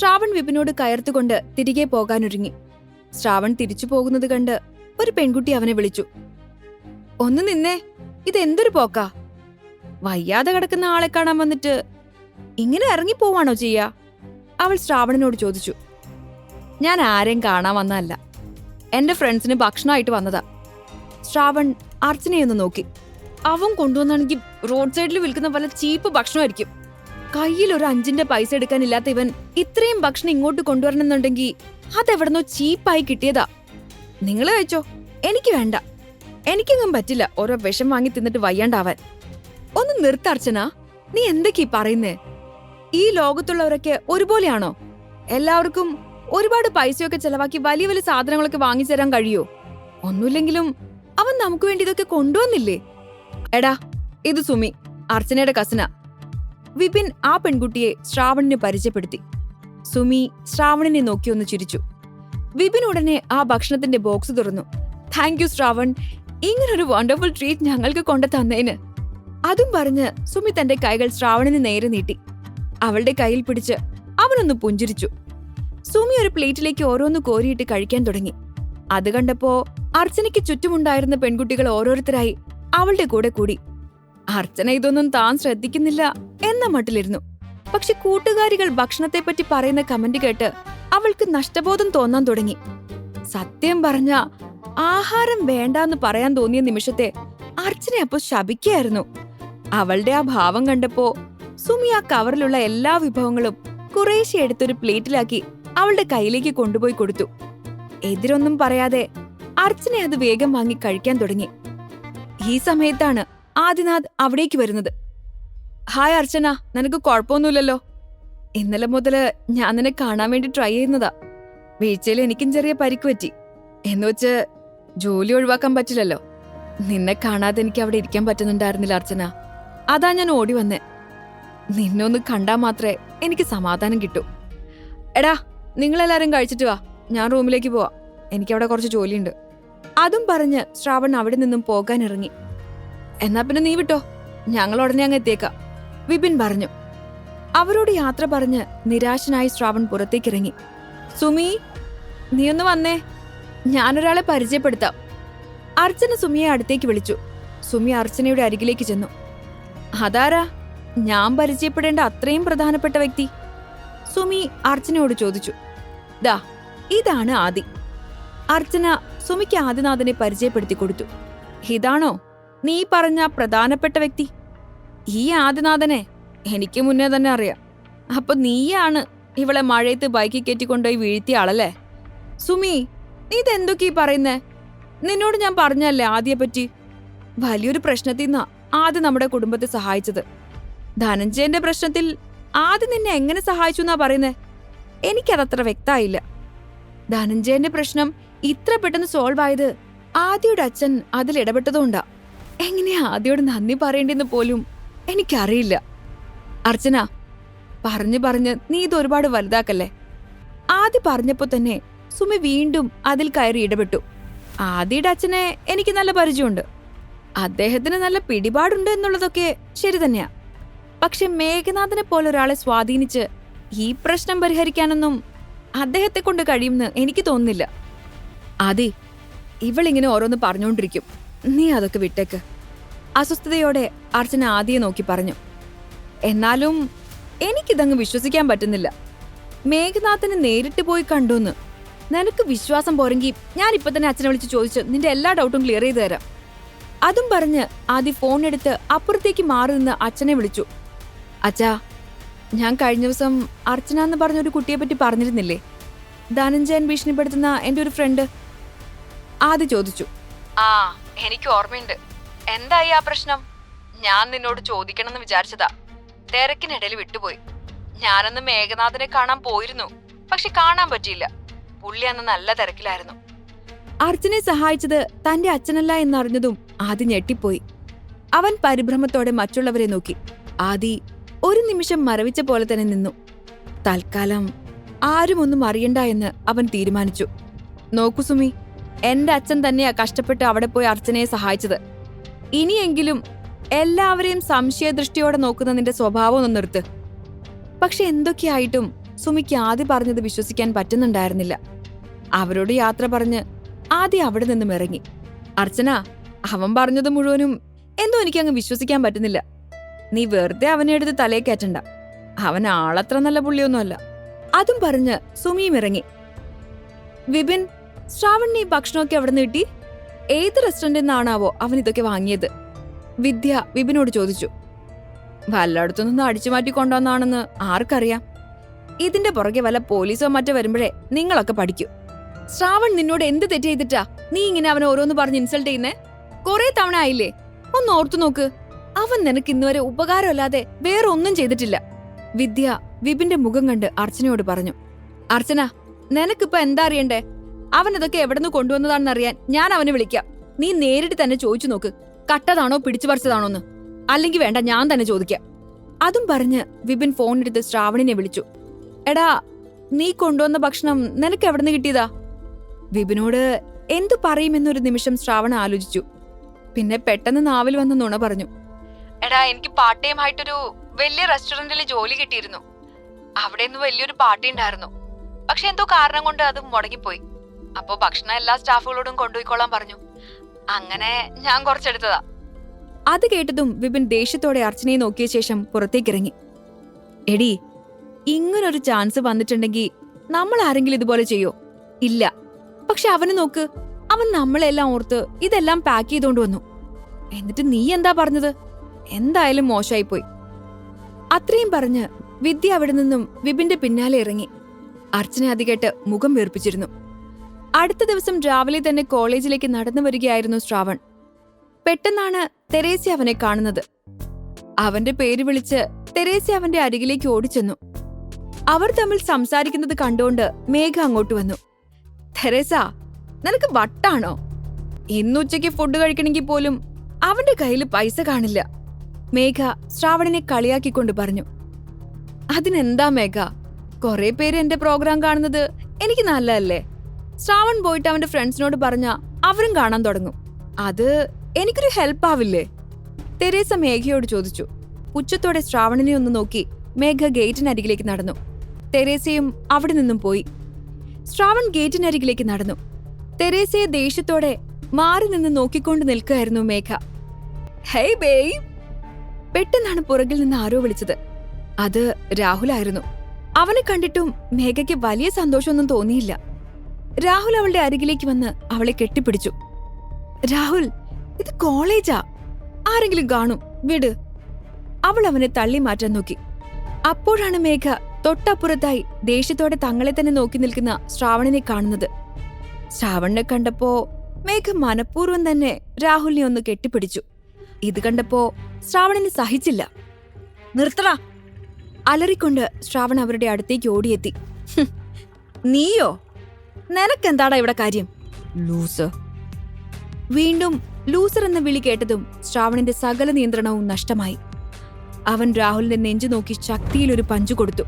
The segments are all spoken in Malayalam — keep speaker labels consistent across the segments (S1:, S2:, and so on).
S1: ശ്രാവൺ വിപിനോട് കയർത്തുകൊണ്ട് തിരികെ പോകാനൊരുങ്ങി. ശ്രാവൺ തിരിച്ചു പോകുന്നത് കണ്ട് ഒരു പെൺകുട്ടി അവനെ വിളിച്ചു. ഒന്ന് നിന്നേ ഇതെന്തൊരു പോക്കാ? വയ്യാതെ കിടക്കുന്ന ആളെ കാണാൻ വന്നിട്ട് ഇങ്ങനെ ഇറങ്ങിപ്പോവാണോ ചെയ്യാ? അവൾ ശ്രാവണനോട് ചോദിച്ചു. ഞാൻ ആരെയും കാണാൻ വന്നതല്ല. എന്റെ ഫ്രണ്ട്സിന് ഭക്ഷണമായിട്ട് വന്നതാ. ശ്രാവൺ അർച്ചനയൊന്ന് നോക്കി. അവൻ കൊണ്ടുവന്നാണെങ്കിൽ റോഡ് സൈഡിൽ വിൽക്കുന്ന പല ചീപ്പ് ഭക്ഷണമായിരിക്കും. കയ്യിൽ ഒരു അഞ്ചിന്റെ പൈസ എടുക്കാനില്ലാത്ത ഇവൻ ഇത്രയും ഭക്ഷണം ഇങ്ങോട്ട് കൊണ്ടുവരണമെന്നുണ്ടെങ്കിൽ അതെവിടുന്നോ ചീപ്പായി കിട്ടിയതാ. നിങ്ങൾ കഴിച്ചോ. എനിക്ക് വേണ്ട. എനിക്കെങ്ങും പറ്റില്ല. ഓരോ വിഷം വാങ്ങി തിന്നിട്ട് വയ്യാണ്ടാവാൻ. ഒന്ന് നിർത്തർച്ചന നീ എന്തൊക്കെയാ പറയുന്നേ? ഈ ലോകത്തുള്ളവരൊക്കെ ഒരുപോലെയാണോ? എല്ലാവർക്കും ഒരുപാട് പൈസയൊക്കെ ചെലവാക്കി വലിയ വലിയ സാധനങ്ങളൊക്കെ വാങ്ങിച്ചു തരാൻ കഴിയോ? ഒന്നുമില്ലെങ്കിലും അവൻ നമുക്ക് വേണ്ടി ഇതൊക്കെ കൊണ്ടുവന്നില്ലേ? എടാ ഇത് സുമി അർച്ചനയുടെ കസിന വിപിൻ ആ പെൺകുട്ടിയെ ശ്രാവണിന് പരിചയപ്പെടുത്തി. സുമി ശ്രാവണിനെ നോക്കി ഒന്ന് ചിരിച്ചു. വിപിൻ ഉടനെ ആ ഭക്ഷണത്തിന്റെ ബോക്സ് തുറന്നു. Thank you Shravan. ഇങ്ങനൊരു വണ്ടർഫുൾ ട്രീറ്റ് ഞങ്ങൾക്ക് കൊണ്ടു തന്നേന്. അതും പറഞ്ഞ് സുമി തന്റെ കൈകൾ ശ്രാവണിന് നേരെ നീട്ടി. അവളുടെ കയ്യിൽ പിടിച്ച് അവനൊന്ന് പുഞ്ചിരിച്ചു. സുമി ഒരു പ്ലേറ്റിലേക്ക് ഓരോന്ന് കോരിയിട്ട് കഴിക്കാൻ തുടങ്ങി. അത് കണ്ടപ്പോ അർച്ചനയ്ക്ക് ചുറ്റുമുണ്ടായിരുന്ന പെൺകുട്ടികൾ ഓരോരുത്തരായി അവളുടെ കൂടെ കൂടി. അർച്ചന ഇതൊന്നും താൻ ശ്രദ്ധിക്കുന്നില്ല എന്ന മട്ടിലിരുന്നു. പക്ഷെ കൂട്ടുകാരികൾ ഭക്ഷണത്തെപ്പറ്റി പറയുന്ന കമന്റ് കേട്ട് അവൾക്ക് നഷ്ടബോധം തോന്നാൻ തുടങ്ങി. സത്യം പറഞ്ഞ ആഹാരം വേണ്ടാന്ന് പറയാൻ തോന്നിയ നിമിഷത്തെ അർച്ചന അപ്പൊ ശപിക്കായിരുന്നു അവളുടെ ആ ഭാവം കണ്ടപ്പോ സുമി ആ കവറിലുള്ള എല്ലാ വിഭവങ്ങളും കുറേശ്ശെ എടുത്തൊരു പ്ലേറ്റിലാക്കി അവളുടെ കയ്യിലേക്ക് കൊണ്ടുപോയി കൊടുത്തു. എതിരൊന്നും പറയാതെ അർച്ചന അത് വേഗം വാങ്ങി കഴിക്കാൻ തുടങ്ങി. ഈ സമയത്താണ് ആദിനാഥ് അവിടേക്ക് വരുന്നത്. ഹായ് അർച്ചന നിനക്ക് കുഴപ്പമൊന്നുമില്ലല്ലോ? ഇന്നലെ മുതൽ ഞാൻ നിന്നെ കാണാൻ വേണ്ടി ട്രൈ ചെയ്യുന്നതാ വീഴ്ചയിൽ എനിക്കും ചെറിയ പരിക്ക് പറ്റി. എന്നുവെച്ച് ജോലി ഒഴിവാക്കാൻ പറ്റില്ലല്ലോ. നിന്നെ കാണാതെ എനിക്ക് അവിടെ ഇരിക്കാൻ പറ്റുന്നുണ്ടായിരുന്നില്ല അർച്ചന. അതാ ഞാൻ ഓടി വന്നേ. നിന്നെ ഒന്ന് കണ്ടാ മാത്രമേ എനിക്ക് സമാധാനം കിട്ടൂ. എടാ നിങ്ങളെല്ലാരും കഴിച്ചിട്ട് വാ. ഞാൻ റൂമിലേക്ക് പോവാ. എനിക്കവിടെ കുറച്ച് ജോലിയുണ്ട്. അതും പറഞ്ഞ് ശ്രാവൺ അവിടെ നിന്നും പോകാൻ ഇറങ്ങി. എന്നാ പിന്നെ നീ വിട്ടോ. ഞങ്ങൾ ഉടനെ അങ്ങ് എത്തിയേക്കാം. വിപിൻ പറഞ്ഞു. അവരോട് യാത്ര പറഞ്ഞ് നിരാശനായി ശ്രാവൺ പുറത്തേക്കിറങ്ങി. സുമി നീ ഒന്ന് വന്നേ. ഞാനൊരാളെ പരിചയപ്പെടുത്താം. അർച്ചന സുമിയെ അടുത്തേക്ക് വിളിച്ചു. സുമി അർച്ചനയുടെ അരികിലേക്ക് ചെന്നു. അതാരാ? ഞാൻ പരിചയപ്പെടേണ്ട അത്രയും പ്രധാനപ്പെട്ട വ്യക്തി. സുമി അർച്ചനയോട് ചോദിച്ചു. ദാ ഇതാണ് ആദി. അർച്ചന സുമിക്ക് ആദിനാഥനെ പരിചയപ്പെടുത്തി കൊടുത്തു. ഇതാണോ? നീ പറഞ്ഞ പ്രധാനപ്പെട്ട വ്യക്തി. ഈ ആദിനാഥനെ എനിക്ക് മുന്നേ തന്നെ അറിയാം. അപ്പൊ നീയാണ് ഇവളെ മഴയത്ത് ബൈക്കിൽ കയറ്റിക്കൊണ്ടുപോയി വീഴ്ത്തിയ ആളല്ലേ? സുമി നീ ഇതെന്തൊക്കെയാ പറയുന്നേ? നിന്നോട് ഞാൻ പറഞ്ഞല്ലേ ആദ്യെ പറ്റി വലിയൊരു പ്രശ്നത്തിൽ നിന്നാ ആദ്യം നമ്മുടെ കുടുംബത്തെ സഹായിച്ചത്. ധനഞ്ജയന്റെ പ്രശ്നത്തിൽ ആദ്യം നിന്നെ എങ്ങനെ സഹായിച്ചു എന്നാ പറയുന്നേ? എനിക്കതത്ര വ്യക്തമായില്ല ധനഞ്ജയന്റെ പ്രശ്നം ഇത്ര പെട്ടെന്ന് സോൾവ് ആയത് ആദ്യയുടെ അച്ഛൻ അതിൽ ഇടപെട്ടതുകൊണ്ടാ. എങ്ങനെയാ ആദ്യോട് നന്ദി പറയേണ്ടെന്ന് പോലും എനിക്കറിയില്ല. അർച്ചന പറഞ്ഞു പറഞ്ഞ് നീ ഇത് ഒരുപാട് വലുതാക്കല്ലേ? ആദ്യ പറഞ്ഞപ്പോ തന്നെ സുമി വീണ്ടും അതിൽ കയറി ഇടപെട്ടു. ആദിയുടെ അച്ഛനെ എനിക്ക് നല്ല പരിചയമുണ്ട്. അദ്ദേഹത്തിന് നല്ല പിടിപാടുണ്ട് എന്നുള്ളതൊക്കെ ശരി തന്നെയാ. പക്ഷെ മേഘനാഥനെ പോലെ ഒരാളെ സ്വാധീനിച്ച് ഈ പ്രശ്നം പരിഹരിക്കാനൊന്നും അദ്ദേഹത്തെ കൊണ്ട് കഴിയുമെന്ന് എനിക്ക് തോന്നുന്നില്ല. ആദി ഇവളിങ്ങനെ ഓരോന്ന് പറഞ്ഞുകൊണ്ടിരിക്കും നീ അതൊക്കെ വിട്ടേക്ക്. അസ്വസ്ഥതയോടെ അർച്ചന ആദ്യം നോക്കി പറഞ്ഞു. എന്നാലും എനിക്കിതങ്ങ് വിശ്വസിക്കാൻ പറ്റുന്നില്ല. മേഘനാഥനെ നേരിട്ട് പോയി കണ്ടുന്ന്. നിനക്ക് വിശ്വാസം പോരെങ്കിൽ ഞാൻ ഇപ്പൊ തന്നെ അച്ഛനെ വിളിച്ച് ചോദിച്ച് നിന്റെ എല്ലാ ഡൗട്ടും ക്ലിയർ ചെയ്തു തരാം. അതും പറഞ്ഞ് ആദ്യം ഫോൺ എടുത്ത് അപ്പുറത്തേക്ക് മാറി നിന്ന് അച്ഛനെ വിളിച്ചു. അച്ഛാ ഞാൻ കഴിഞ്ഞ ദിവസം അർച്ചന എന്ന് പറഞ്ഞ ഒരു കുട്ടിയെ പറ്റി പറഞ്ഞിരുന്നില്ലേ? ധനഞ്ജയൻ ഭീഷണിപ്പെടുത്തുന്ന എന്റെ ഒരു ഫ്രണ്ട് ആദ്യം ചോദിച്ചു. ആ എനിക്ക് ഓർമ്മയുണ്ട്. എന്തായി ആ പ്രശ്നം? ഞാൻ നിന്നോട് ചോദിക്കണമെന്ന് വിചാരിച്ചതാ. തിരക്കിനിടയിൽ വിട്ടുപോയി. ഞാനന്ന് മേഘനാഥനെ കാണാൻ പോയിരുന്നു. പക്ഷെ കാണാൻ പറ്റിയില്ല. പുള്ളി അന്ന് നല്ല തിരക്കിലായിരുന്നു. അർജുനെ സഹായിച്ചത് തന്റെ അച്ഛനല്ല എന്നറിഞ്ഞതും ആദി ഞെട്ടിപ്പോയി. അവൻ പരിഭ്രമത്തോടെ മറ്റുള്ളവരെ നോക്കി. ആദി ഒരു നിമിഷം മരവിച്ച പോലെ തന്നെ നിന്നു. തൽക്കാലം ആരും ഒന്നും അറിയണ്ട എന്ന് അവൻ തീരുമാനിച്ചു. നോക്കു സുമി എന്റെ അച്ഛൻ തന്നെയാ കഷ്ടപ്പെട്ട് അവിടെ പോയി അർച്ചനയെ സഹായിച്ചത്. ഇനിയെങ്കിലും എല്ലാവരെയും സംശയദൃഷ്ടിയോടെ നോക്കുന്ന നിന്റെ സ്വഭാവം ഒന്ന് നിർത്ത്. പക്ഷെ എന്തൊക്കെയായിട്ടും സുമിക്ക് ആദ്യം പറഞ്ഞത് വിശ്വസിക്കാൻ പറ്റുന്നുണ്ടായിരുന്നില്ല. അവരോട് യാത്ര പറഞ്ഞ് ആദ്യം അവിടെ നിന്നും ഇറങ്ങി. അർച്ചന അവൻ പറഞ്ഞത് മുഴുവനും എന്തോ എനിക്ക് അങ്ങ് വിശ്വസിക്കാൻ പറ്റുന്നില്ല. നീ വെറുതെ അവനെ എടുത്ത് തലയെ കയറ്റണ്ട. അവൻ ആളത്ര നല്ല പുള്ളിയൊന്നുമല്ല. അതും പറഞ്ഞ് സുമിയും ഇറങ്ങി. വിപിൻ ശ്രാവൺ നീ ഭക്ഷണമൊക്കെ അവിടെ നിന്ന് കിട്ടി. ഏത് റെസ്റ്റോറന്റിൽ നിന്നാണാവോ അവൻ ഇതൊക്കെ വാങ്ങിയത്. വിദ്യ വിപിനോട് ചോദിച്ചു. വല്ലയിടത്തുനിന്ന് അടിച്ചു മാറ്റി കൊണ്ടുവന്നാണെന്ന് ആർക്കറിയാം? ഇതിന്റെ പുറകെ വല്ല പോലീസോ മറ്റോ വരുമ്പോഴേ നിങ്ങളൊക്കെ പഠിക്കൂ. ശ്രാവൺ നിന്നോട് എന്ത് തെറ്റ് ചെയ്തിട്ടാ നീ ഇങ്ങനെ അവനെ ഓരോന്ന് പറഞ്ഞ് ഇൻസൾട്ട് ചെയ്യുന്നേ? കുറെ തവണ ആയില്ലേ? ഒന്ന് ഓർത്തു നോക്ക്. അവൻ നിനക്ക് ഇന്നുവരെ ഉപകാരമല്ലാതെ വേറെ ഒന്നും ചെയ്തിട്ടില്ല. വിദ്യ വിപിന്റെ മുഖം കണ്ട് അർച്ചനയോട് പറഞ്ഞു. അർച്ചന നിനക്കിപ്പോ എന്താ അറിയണ്ടേ? അവൻ ഇതൊക്കെ എവിടെന്ന് കൊണ്ടുവന്നതാണെന്ന് അറിയാൻ ഞാൻ അവനെ വിളിക്കാം. നീ നേരിട്ട് തന്നെ ചോദിച്ചു നോക്ക്. കട്ടതാണോ പിടിച്ചു പറിച്ചതാണോന്ന്. അല്ലെങ്കിൽ വേണ്ട ഞാൻ തന്നെ ചോദിക്കാം. അതും പറഞ്ഞ് വിപിൻ ഫോൺ എടുത്ത് ശ്രാവണിനെ വിളിച്ചു. എടാ നീ കൊണ്ടുവന്ന ഭക്ഷണം നിനക്ക് എവിടുന്ന് കിട്ടിയതാ? വിപിനോട് എന്തു പറയുമെന്നൊരു നിമിഷം ശ്രാവണ ആലോചിച്ചു. പിന്നെ പെട്ടെന്ന് നാവിൽ വന്ന നുണ പറഞ്ഞു. എടാ എനിക്ക് പാർട്ട് ടൈം ആയിട്ടൊരു വലിയ റെസ്റ്റോറന്റിൽ ജോലി കിട്ടിയിരുന്നു. അവിടെ നിന്ന് വലിയൊരു പാർട്ടി ഉണ്ടായിരുന്നു. പക്ഷെ എന്തോ കാരണം കൊണ്ട് അത് മുടങ്ങിപ്പോയി. അപ്പോ ഭക്ഷണം എല്ലാ സ്റ്റാഫുകളോടും കൊണ്ടുപോയിക്കോളാൻ പറഞ്ഞു. അങ്ങനെ ഞാൻ കുറച്ചെടുത്തതാ. അത് കേട്ടതും വിപിൻ ദേഷ്യത്തോടെ അർച്ചനയെ നോക്കിയ ശേഷം പുറത്തേക്കിറങ്ങി. എടി ഇങ്ങനൊരു ചാൻസ് വന്നിട്ടുണ്ടെങ്കിൽ നമ്മൾ ആരെങ്കിലും ഇതുപോലെ ചെയ്യോ? ഇല്ല. പക്ഷെ അവനെ നോക്ക്. അവൻ നമ്മളെല്ലാം ഓർത്ത് ഇതെല്ലാം പാക്ക് ചെയ്തോണ്ട് വന്നു. എന്നിട്ട് നീ എന്താ പറഞ്ഞത്? എന്തായാലും മോശമായിപ്പോയി അത്രയും പറഞ്ഞ് വിദ്യ അവിടെ നിന്നും വിപിന്റെ പിന്നാലെ ഇറങ്ങി. അർച്ചന അത് കേട്ട് മുഖം വീർപ്പിച്ചിരുന്നു. അടുത്ത ദിവസം രാവിലെ തന്നെ കോളേജിലേക്ക് നടന്നു വരികയായിരുന്നു ശ്രാവൺ. പെട്ടെന്നാണ് തെരേസി അവനെ കാണുന്നത്. അവന്റെ പേര് വിളിച്ച് തെരേസി അവന്റെ അരികിലേക്ക് ഓടിച്ചെന്നു. അവർ തമ്മിൽ സംസാരിക്കുന്നത് കണ്ടുകൊണ്ട് മേഘ അങ്ങോട്ട് വന്നു. തെരേസ നിനക്ക് വട്ടാണോ? ഇന്നുച്ചയ്ക്ക് ഫുഡ് കഴിക്കണമെങ്കിൽ പോലും അവന്റെ കയ്യിൽ പൈസ കാണില്ല. മേഘ ശ്രാവണിനെ കളിയാക്കിക്കൊണ്ട് പറഞ്ഞു. അതിനെന്താ മേഘ? കുറെ പേര് എന്റെ പ്രോഗ്രാം കാണുന്നത് എനിക്ക് നല്ലതല്ലേ? ശ്രാവൺ പോയിട്ട് അവന്റെ ഫ്രണ്ട്സിനോട് പറഞ്ഞ അവരും കാണാൻ തുടങ്ങും. അത് എനിക്കൊരു ഹെൽപ്പ് ആവില്ലേ? തെരേസ മേഘയോട് ചോദിച്ചു. ഉച്ചത്തോടെ ശ്രാവണിനെ ഒന്ന് നോക്കി മേഘ ഗേറ്റിനരികിലേക്ക് നടന്നു. തെരേസയും അവിടെ നിന്നും പോയി. ശ്രാവൺ ഗേറ്റിനരികിലേക്ക് നടന്നു. തെരേസയെ ദേഷ്യത്തോടെ മാറി നിന്ന് നോക്കിക്കൊണ്ട് നിൽക്കുകയായിരുന്നു മേഘ. ഹേയ് ബേയ്! പെട്ടെന്നാണ് പുറകിൽ നിന്ന് ആരോ വിളിച്ചത്. അത് രാഹുലായിരുന്നു. അവനെ കണ്ടിട്ടും മേഘയ്ക്ക് വലിയ സന്തോഷമൊന്നും തോന്നിയില്ല. രാഹുൽ അവളുടെ അരികിലേക്ക് വന്ന് അവളെ കെട്ടിപ്പിടിച്ചു. രാഹുൽ ഇത് കോളേജാ? ആരെങ്കിലും കാണും. വിട്. അവൾ അവനെ തള്ളി മാറ്റാൻ നോക്കി. അപ്പോഴാണ് മേഘ തൊട്ടപ്പുറത്തായി ദേഷ്യത്തോടെ തങ്ങളെ തന്നെ നോക്കി നിൽക്കുന്ന ശ്രാവണനെ കാണുന്നത്. ശ്രാവണിനെ കണ്ടപ്പോ മേഘ മനഃപൂർവം തന്നെ രാഹുലിനെ ഒന്ന് കെട്ടിപ്പിടിച്ചു. ഇത് കണ്ടപ്പോ ശ്രാവണന് സഹിച്ചില്ല. നിർത്തടാ. അലറിക്കൊണ്ട് ശ്രാവൺ അവരുടെ അടുത്തേക്ക് ഓടിയെത്തി. നീയോ? നിനക്കെന്താടാ ഇവിടെ കാര്യം? ലൂസർ. വീണ്ടും ലൂസർ എന്ന വിളി കേട്ടതും ശ്രാവണിന്റെ സകല നിയന്ത്രണവും നഷ്ടമായി. അവൻ രാഹുലിന്റെ നെഞ്ചു നോക്കി ശക്തിയിൽ ഒരു പഞ്ചു കൊടുത്തു.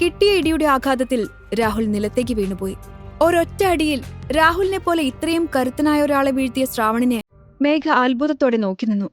S1: കിട്ടിയ ഇടിയുടെ ആഘാതത്തിൽ രാഹുൽ നിലത്തേക്ക് വീണുപോയി. ഒരൊറ്റ അടിയിൽ രാഹുലിനെ പോലെ ഇത്രയും കരുത്തനായ ഒരാളെ വീഴ്ത്തിയ ശ്രാവണിനെ മേഘ അത്ഭുതത്തോടെ നോക്കി നിന്നു.